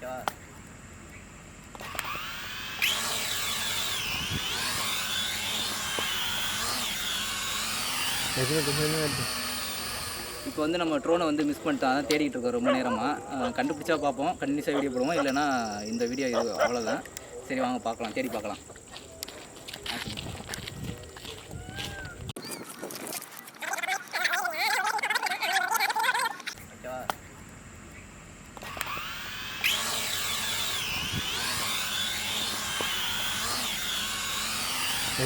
ஓகேவா இப்போ வந்து நம்ம ட்ரோனை வந்து மிஸ் பண்ணிட்டோம். அதான் தேடிட்டு இருக்கோம் ரொம்ப நேரமாக கண்டுபிடிச்சா பார்ப்போம். கண்டினியூஸாக வீடியோ போடுவோம்? இல்லைன்னா இந்த வீடியோ இது அவ்வளோதான் சரி வாங்க பார்க்கலாம். தேடி பார்க்கலாம் ஓகேவா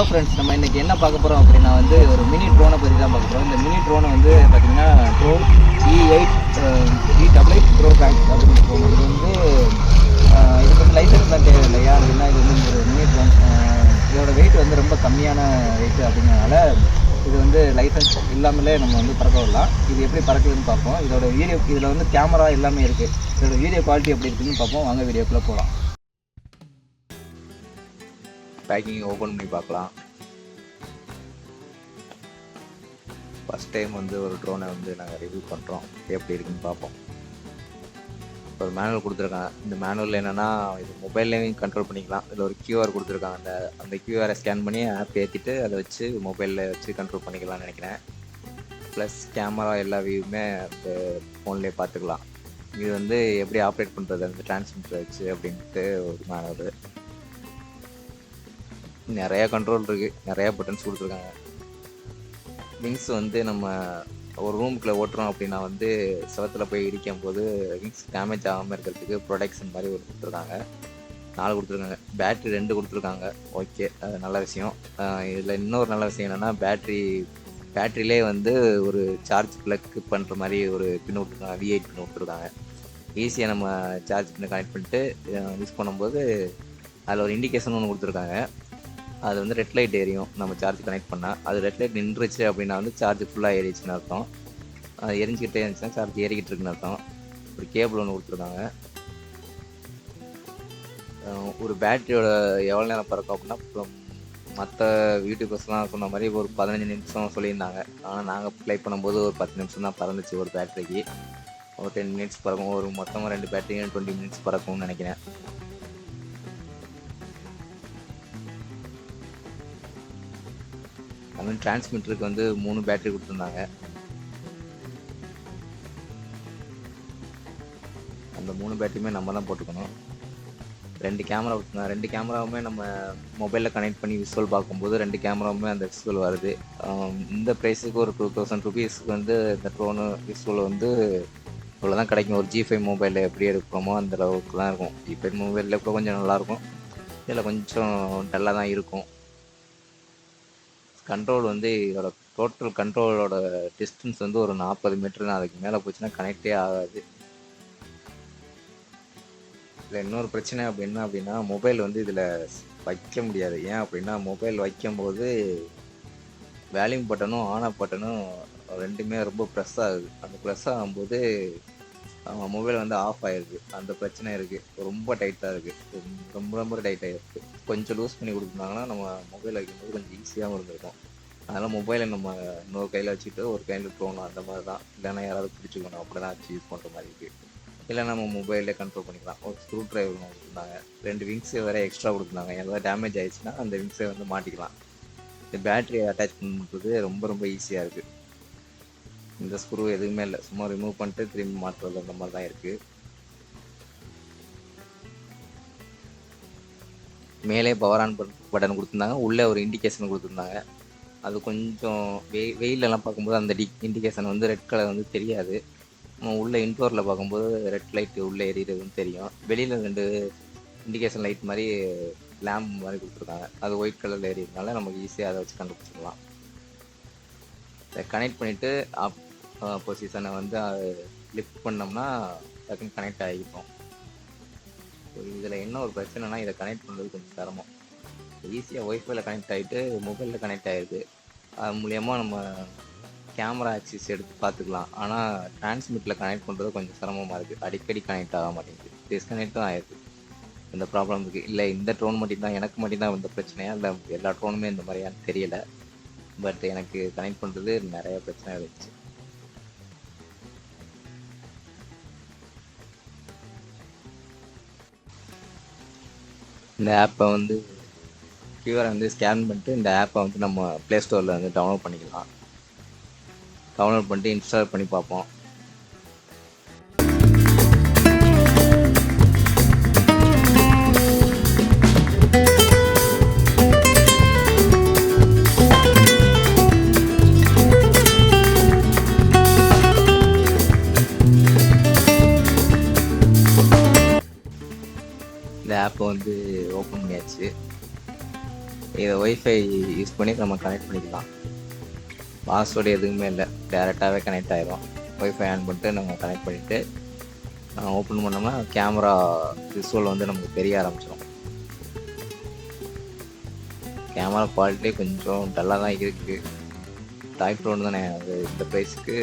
ஹலோ ஃப்ரெண்ட்ஸ் நம்ம இன்னைக்கு என்ன பார்க்க போகிறோம் அப்படின்னா வந்து ஒரு மினி ட்ரோனை பற்றி தான் பார்க்க போகிறோம் இந்த மினி ட்ரோனை வந்து பார்த்திங்கன்னா draw E eight E double eight pro pack அப்படின்னு போகும் இது வந்து இதுக்கு வந்து லைசன்ஸ் தான் தேவையில்லையா? அப்படின்னா இது வந்து ஒரு மினி ட்ரோன் இதோட வெயிட் வந்து ரொம்ப கம்மியான வெயிட் அப்படிங்கிறனால இது வந்து லைசன்ஸ் இல்லாமலே நம்ம வந்து பறக்க விடலாம். இது எப்படி பறக்குதுன்னு பார்ப்போம். இதோட வீடியோ இதில் வந்து கேமரா எல்லாமே இருக்குது இதோட வீடியோ குவாலிட்டி எப்படி இருக்குதுன்னு பார்ப்போம். வாங்க வீடியோக்குள்ளே போகலாம் பேக்கிங் ஓப்பன் பண்ணி பார்க்கலாம். ஃபஸ்ட் டைம் வந்து ஒரு ட்ரோனை வந்து நாங்கள் ரிவ்யூ பண்ணுறோம் எப்படி இருக்குன்னு பார்ப்போம். ஒரு மேனுவல் கொடுத்துருக்காங்க. இந்த மேனுவல் என்னென்னா இது மொபைல்லையும் கண்ட்ரோல் பண்ணிக்கலாம். இதில் ஒரு கியூஆர் கொடுத்துருக்காங்க. அந்த அந்த கியூஆரை ஸ்கேன் பண்ணி ஆப் ஏற்றிட்டு அதை வச்சு மொபைலில் வச்சு கண்ட்ரோல் பண்ணிக்கலாம்னு நினைக்கிறேன். ப்ளஸ் கேமரா எல்லா வியூவுமே அந்த ஃபோன்லேயே பார்த்துக்கலாம். இது வந்து எப்படி ஆப்ரேட் பண்ணுறது அந்த டிரான்ஸ்மிட்டர் வச்சு அப்படின்ட்டு ஒரு மேனுவல் நிறைய கண்ட்ரோல் இருக்கு. நிறைய பட்டன்ஸ் கொடுத்துருக்காங்க. விங்ஸ் வந்து நம்ம ஒரு ரூமுக்குள்ள ஓட்டுறோம் அப்படின்னா வந்து செவத்தில் போய் இடிக்கும் போது விங்ஸ் டேமேஜ் ஆகாமல் இருக்கிறதுக்கு ப்ரொடெக்ஷன் மாதிரி ஒரு கொடுத்துருக்காங்க. நாலு கொடுத்துருக்காங்க. பேட்ரி ரெண்டு கொடுத்துருக்காங்க. ஓகே அது நல்ல விஷயம். இதில் இன்னொரு நல்ல விஷயம் என்னென்னா பேட்ரி பேட்ரிலே வந்து ஒரு சார்ஜ் ப்ளக் பண்ணுற மாதிரி ஒரு பின் விட்டுருக்காங்க. விஐட் பின் விட்டுருக்காங்க. ஈஸியாக நம்ம சார்ஜ் பின்னை கனெக்ட் பண்ணிட்டு யூஸ் பண்ணும்போது அதில் ஒரு இண்டிகேஷன் ஒன்று கொடுத்துருக்காங்க. அது வந்து ரெட் லைட் எரியும் நம்ம சார்ஜ் கனெக்ட் பண்ணால் அது ரெட் லைட் நின்றுச்சு அப்படின்னா வந்து சார்ஜ் ஃபுல்லாக ஏறிச்சுன்னு அர்த்தம். அது எரிஞ்சிக்கிட்டே இருந்துச்சுன்னா சார்ஜ் ஏறிக்கிட்டு இருக்குன்னு அர்த்தம். ஒரு கேபிள் ஒன்று கொடுத்துருக்காங்க ஒரு பேட்டரியோட எவ்வளோ நேரம் பறக்கும் அப்படின்னா மற்ற யூடியூபர்ஸ்லாம் சொன்ன மாதிரி ஒரு பதினஞ்சு நிமிஷம் சொல்லியிருந்தாங்க. ஆனால் நாங்கள் ப்ளே பண்ணும்போது ஒரு பத்து நிமிஷம் தான் பறந்துச்சு ஒரு பேட்டரிக்கு ஒரு டென் மினிட்ஸ் பறக்கும் ஒரு மொத்தமாக ரெண்டு பேட்டரியும் டுவெண்ட்டி மினிட்ஸ் பறக்கும்னு நினைக்கிறேன். அது மாதிரி டிரான்ஸ்மிட்டருக்கு வந்து மூணு பேட்டரி கொடுத்துருந்தாங்க. அந்த மூணு பேட்டரியுமே நம்ம தான் போட்டுக்கணும். ரெண்டு கேமரா கொடுத்துருந்தாங்க. ரெண்டு கேமராவுமே நம்ம மொபைலில் கனெக்ட் பண்ணி விசுவல் பார்க்கும்போது ரெண்டு கேமராவுமே அந்த விசுவல் வருது. இந்த ப்ரைஸுக்கு ஒரு டூ தௌசண்ட் ருபீஸ்க்கு வந்து இந்த ட்ரோனு விசுவல் வந்து இவ்வளோ தான் கிடைக்கும். ஒரு ஜி ஃபைவ் மொபைலில் எப்படி எடுக்கிறோமோ அந்த அளவுக்கு தான் இருக்கும். ஜி ஃபைவ் மொபைலில் கூட கொஞ்சம் நல்லாயிருக்கும் இதில் கொஞ்சம் டல்லாக தான் இருக்கும். கண்ட்ரோல் வந்து இதோட டோட்டல் கண்ட்ரோலோட டிஸ்டன்ஸ் வந்து ஒரு நாற்பது மீட்டர் தான். அதுக்கு மேலே போச்சுன்னா கனெக்டே ஆகாது. இதில் இன்னொரு பிரச்சனை அப்படின்னா அப்படின்னா மொபைல் வந்து இதில் வைக்க முடியாது. ஏன் அப்படின்னா மொபைல் வைக்கும்போது வேல்யூம் பட்டனும் ஆன் ஆஃப் பட்டனும் ரெண்டுமே ரொம்ப ப்ரெஸ் ஆகுது. அந்த ப்ரெஸ் ஆகும்போது மொபைல் வந்து ஆஃப் ஆயிருக்கு. அந்த பிரச்சனை இருக்குது ரொம்ப டைட்டாக இருக்குது ரொம்ப ரொம்ப டைட்டாக இருக்குது கொஞ்சம் லூஸ் பண்ணி கொடுத்துருந்தாங்கன்னா நம்ம மொபைல் வைக்கும்போது கொஞ்சம் ஈஸியாகவும் இருந்திருக்கும். அதனால் மொபைலை நம்ம இன்னொரு கையில் வச்சுட்டு ஒரு கையில் போகணும். அந்த மாதிரி தான். இல்லைன்னா யாராவது பிடிச்சிக்கணும். அப்படி தான் வச்சு யூஸ் பண்ணுற மாதிரி இருக்குது இல்லை நம்ம மொபைலே கண்ட்ரோல் பண்ணிக்கலாம். ஒரு ஸ்க்ரூ டிரைவர் கொடுத்துருந்தாங்க ரெண்டு விங்ஸு வேறு எக்ஸ்ட்ரா கொடுத்துருந்தாங்க. ஏதாவது டேமேஜ் ஆயிடுச்சுன்னா அந்த விங்ஸை வந்து மாட்டிக்கலாம். இந்த பேட்டரி அட்டாச் பண்ணுறது ரொம்ப ரொம்ப ஈஸியாக இருக்குது இந்த ஸ்க்ரூ எதுவுமே இல்லை. சும்மா ரிமூவ் பண்ணிட்டு திரும்பி மாற்றுறது அந்த மாதிரி தான் இருக்குது மேலே பவர் ஆன் பட்டன் கொடுத்துருந்தாங்க. உள்ளே ஒரு இண்டிகேஷன் கொடுத்துருந்தாங்க. அது கொஞ்சம் வெய் வெயிலெல்லாம் பார்க்கும்போது அந்த டி இண்டிகேஷன் வந்து ரெட் கலர் வந்து தெரியாது. நம்ம உள்ளே இன்டோரில் பார்க்கும்போது ரெட் லைட்டு உள்ளே எரியறதுன்னு தெரியும். வெளியில் ரெண்டு இண்டிகேஷன் லைட் மாதிரி லேம்ப் மாதிரி கொடுத்துருக்காங்க. அது ஒயிட் கலரில் எரியறதுனால நமக்கு ஈஸியாக அதை வச்சு கண்டுபிடிச்சிடலாம். கனெக்ட் பண்ணிவிட்டு அப் பொசிஷனை வந்து லிஃப்ட் பண்ணோம்னா டக்குன்னு கனெக்ட் ஆகிக்கும் இதில் என்ன ஒரு பிரச்சனைனா இதை கனெக்ட் பண்ணுறது கொஞ்சம் சிரமம். ஈஸியாக ஒய்ஃபைல கனெக்ட் ஆகிட்டு மொபைலில் கனெக்ட் ஆகிடுது அது மூலயமா நம்ம கேமரா ஆக்சிஸ் எடுத்து பார்த்துக்கலாம். ஆனால் டிரான்ஸ்மிட்டில் கனெக்ட் பண்ணுறது கொஞ்சம் சிரமமாக இருக்குது அடிக்கடி கனெக்ட் ஆக மாட்டேங்குது. டிஸ்கனெக்டும் ஆயிடுது இந்த ப்ராப்ளம் இருக்குது இல்லை இந்த ட்ரோன் மட்டும்தான் எனக்கு மட்டும்தான் இந்த பிரச்சனையா? இல்லை எல்லா ட்ரோனுமே இந்த மாதிரியான்னு தெரியல. பட் எனக்கு கனெக்ட் பண்ணுறது நிறைய பிரச்சனை இருந்துச்சு. இந்த ஆப்பை வந்து கியூஆரை வந்து ஸ்கேன் பண்ணிட்டு இந்த ஆப்பை வந்து நம்ம ப்ளே ஸ்டோரில் வந்து டவுன்லோட் பண்ணிக்கலாம். டவுன்லோட் பண்ணிட்டு இன்ஸ்டால் பண்ணி பார்ப்போம். இப்போ வந்து ஓப்பன் பண்ணியாச்சு இதை ஒய்ஃபை யூஸ் பண்ணி நம்ம கனெக்ட் பண்ணிக்கலாம். பாஸ்வேர்டு எதுவுமே இல்லை. டேரெக்டாகவே கனெக்ட் ஆகிடும் ஒய்ஃபை ஆன் பண்ணிட்டு நம்ம கனெக்ட் பண்ணிவிட்டு ஓப்பன் பண்ணோம்னா கேமரா விசுவல் வந்து நமக்கு தெரிய ஆரம்பிச்சிடும் கேமரா குவாலிட்டி கொஞ்சம் டல்லாக தான் இருக்குது டாய் ட்ரோன் தானே. அது இந்த ப்ரைஸுக்கு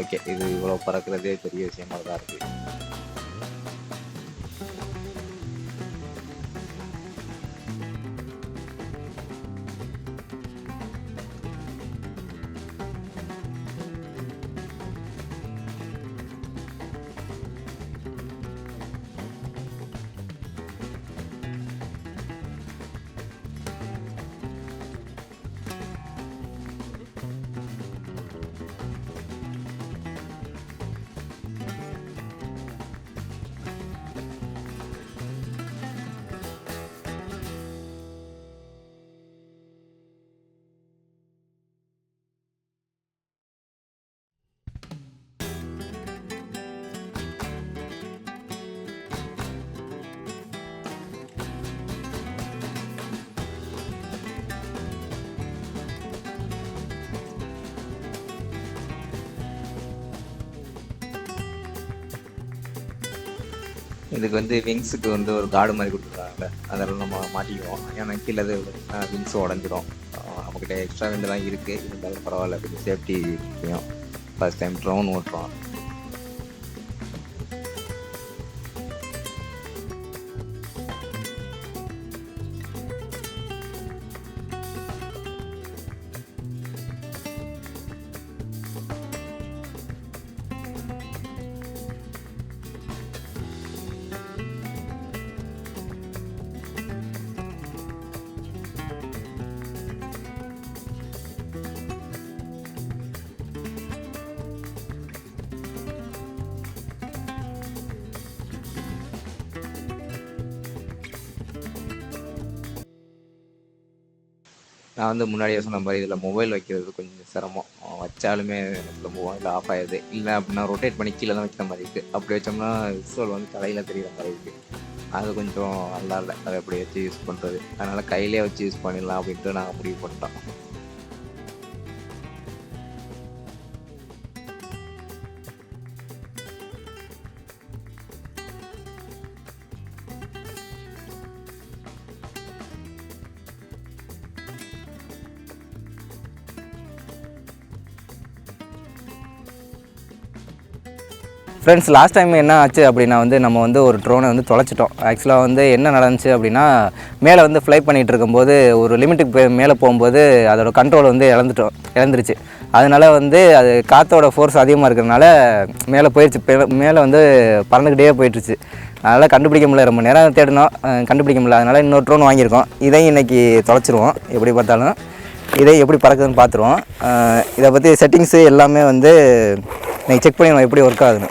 ஓகே இது இவ்வளோ பறக்கிறதே பெரிய விஷயமா தான் இருக்குது இதுக்கு வந்து விங்ஸுக்கு வந்து ஒரு கார்டு மாதிரி கொடுத்துருக்காங்கல்ல அதெல்லாம் நம்ம மாட்டிக்குவோம் ஏன்னா கீழே அது விங்ஸ் உடஞ்சிடும் நம்மக்கிட்ட எக்ஸ்ட்ரா ரெண்டு தான் இருக்குது இருந்தாலும் பரவாயில்ல கொஞ்சம் சேஃப்டி ஃபர்ஸ்ட் டைம் ட்ரோன் ஓட்டுறோம். நான் வந்து முன்னாடியே சொன்ன மாதிரி இதில் மொபைல் வைக்கிறது கொஞ்சம் சிரமம். வச்சாலுமே எனக்கு மொபைல் ஆஃப் ஆகிடுது இல்லை அப்படின்னா ரொட்டேட் பண்ணி கீழே தான் வைக்கிற மாதிரி இருக்குது அப்படி வச்சோம்னா விசுவல் வந்து தலையில் தெரிகிற மாதிரி இருக்குது அது கொஞ்சம் நல்லா இல்லை. அதை எப்படி வச்சு யூஸ் பண்ணுறது அதனால் கையிலே வச்சு யூஸ் பண்ணிடலாம் அப்படின்ட்டு நாங்கள் முடிவு பண்ணிட்டோம். ஃப்ரெண்ட்ஸ் லாஸ்ட் டைம் என்ன ஆச்சு அப்படின்னா வந்து நம்ம வந்து ஒரு ட்ரோனை வந்து தொலைச்சிட்டோம். ஆக்சுவலாக வந்து என்ன நடந்துச்சு அப்படின்னா மேலே வந்து ஃப்ளை பண்ணிகிட்டு இருக்கும்போது ஒரு லிமிட்டுக்கு போய் மேலே போகும்போது அதோட கண்ட்ரோல் வந்து இழந்துட்டோம் இழந்துருச்சு. அதனால வந்து அது காற்றோட ஃபோர்ஸ் அதிகமாக இருக்கிறதுனால மேலே போயிடுச்சு மேலே வந்து பறந்துக்கிட்டே போயிட்டுருச்சு. அதனால் கண்டுபிடிக்க முடியல. ரொம்ப நேரம் தேடினோம். கண்டுபிடிக்க முடியல. அதனால் இன்னொரு ட்ரோன் வாங்கியிருக்கோம். இதையும் இன்றைக்கி தொலைச்சிருவோம். எப்படி பார்த்தாலும் இதை எப்படி பறக்குதுன்னு பார்த்துருவோம். இதை பற்றி செட்டிங்ஸு எல்லாமே வந்து நீங்கள் செக் பண்ணிடணும் எப்படி ஒர்க் ஆகுதுன்னு.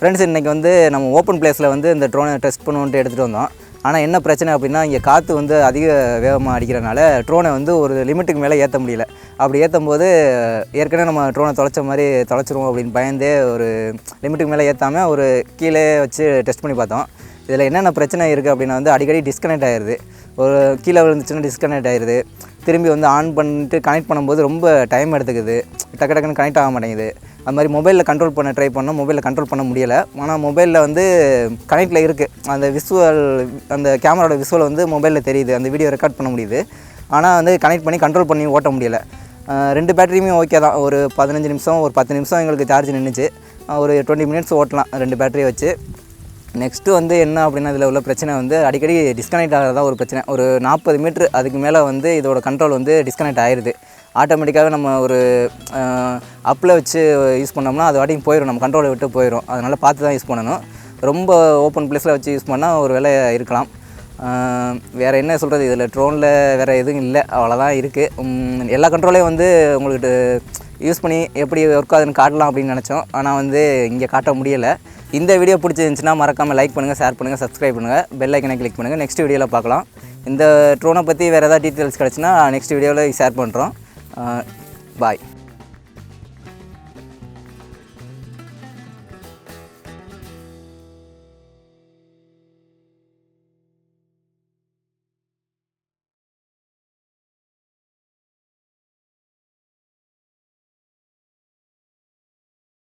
ஃப்ரெண்ட்ஸ் இன்றைக்கி வந்து நம்ம ஓப்பன் பிளேஸில் வந்து இந்த ட்ரோனை டெஸ்ட் பண்ணுவோன்ட்டு எடுத்துகிட்டு வந்தோம். ஆனால் என்ன பிரச்சனை அப்படின்னா இங்கே காற்று வந்து அதிக வேகமாக அடிக்கிறனால ட்ரோனை வந்து ஒரு லிமிட்டுக்கு மேலே ஏற்ற முடியல. அப்படி ஏற்றும் போது ஏற்கனவே நம்ம ட்ரோனை தொலைச்ச மாதிரி தொலைச்சிருவோம் அப்படின்னு பயந்தே ஒரு லிமிட்டுக்கு மேலே ஏற்றாமல் ஒரு கீழே வச்சு டெஸ்ட் பண்ணி பார்த்தோம். இதில் என்னென்ன பிரச்சனை இருக்குது அப்படின்னா வந்து அடிக்கடி டிஸ்கனெக்ட் ஆயிடுது ஒரு கீழே விழுந்துச்சுன்னா டிஸ்கனெக்ட் ஆயிடுது திரும்பி வந்து ஆன் பண்ணிட்டு கனெக்ட் பண்ணும்போது ரொம்ப டைம் எடுத்துக்குது. டக்கு டக்குன்னு கனெக்ட் ஆக மாட்டேங்குது. அது மாதிரி மொபைலில் கண்ட்ரோல் பண்ண ட்ரை பண்ணோம். மொபைலில் கண்ட்ரோல் பண்ண முடியலை. ஆனால் மொபைலில் வந்து கனெக்டில் இருக்குது அந்த விசுவல் அந்த கேமராவோட விசுவல் வந்து மொபைலில் தெரியுது. அந்த வீடியோ ரெக்கார்ட் பண்ண முடியுது. ஆனால் வந்து கனெக்ட் பண்ணி கண்ட்ரோல் பண்ணி ஓட்ட முடியலை. ரெண்டு பேட்டரியுமே ஓகே தான். ஒரு பதினஞ்சு நிமிஷம் ஒரு பத்து நிமிஷம் எங்களுக்கு சார்ஜ் நின்றுச்சு ஒரு டுவெண்ட்டி மினிட்ஸ் ஓட்டலாம் ரெண்டு பேட்டரியை வச்சு. நெக்ஸ்ட்டு வந்து என்ன அப்படின்னா இதில் உள்ள பிரச்சனை வந்து அடிக்கடி டிஸ்கனெக்ட் ஆகிறதா ஒரு பிரச்சனை. ஒரு நாற்பது மீட்ரு அதுக்கு மேலே வந்து இதோட கண்ட்ரோல் வந்து டிஸ்கனெக்ட் ஆயிடுது ஆட்டோமேட்டிக்காகவே நம்ம ஒரு அப்பில் வச்சு யூஸ் பண்ணோம்னா அது வாட்டிக்கு போயிடும் நம்ம கண்ட்ரோலை விட்டு போயிடும் அதனால் பார்த்து தான் யூஸ் பண்ணணும். ரொம்ப ஓப்பன் பிளேஸில் வச்சு யூஸ் பண்ணால் ஒரு வேலை இருக்கலாம். வேறு என்ன சொல்கிறது இதில் ட்ரோனில் வேறு எதுவும் இல்லை. அவ்வளோதான் இருக்குது எல்லா கண்ட்ரோலையும் வந்து உங்களுக்கு யூஸ் பண்ணி எப்படி ஒர்க் ஆகுதுன்னு காட்டலாம் அப்படின்னு நினச்சோம். ஆனால் வந்து இங்கே காட்ட முடியலை. இந்த வீடியோ பிடிச்சிருந்துச்சுன்னா மறக்காமல் லைக் பண்ணுங்கள் ஷேர் பண்ணுங்கள் சப்ஸ்கிரைப் பண்ணுங்கள் பெல் ஐக்கனை கிளிக் பண்ணுங்கள் நெக்ஸ்ட் வீடியோவில் பார்க்கலாம். இந்த ட்ரோனை பற்றி வேறு ஏதாவது டீட்டெயில்ஸ் கிடச்சுன்னா நெக்ஸ்ட் வீடியோவில் ஷேர் பண்ணுறோம் பாய்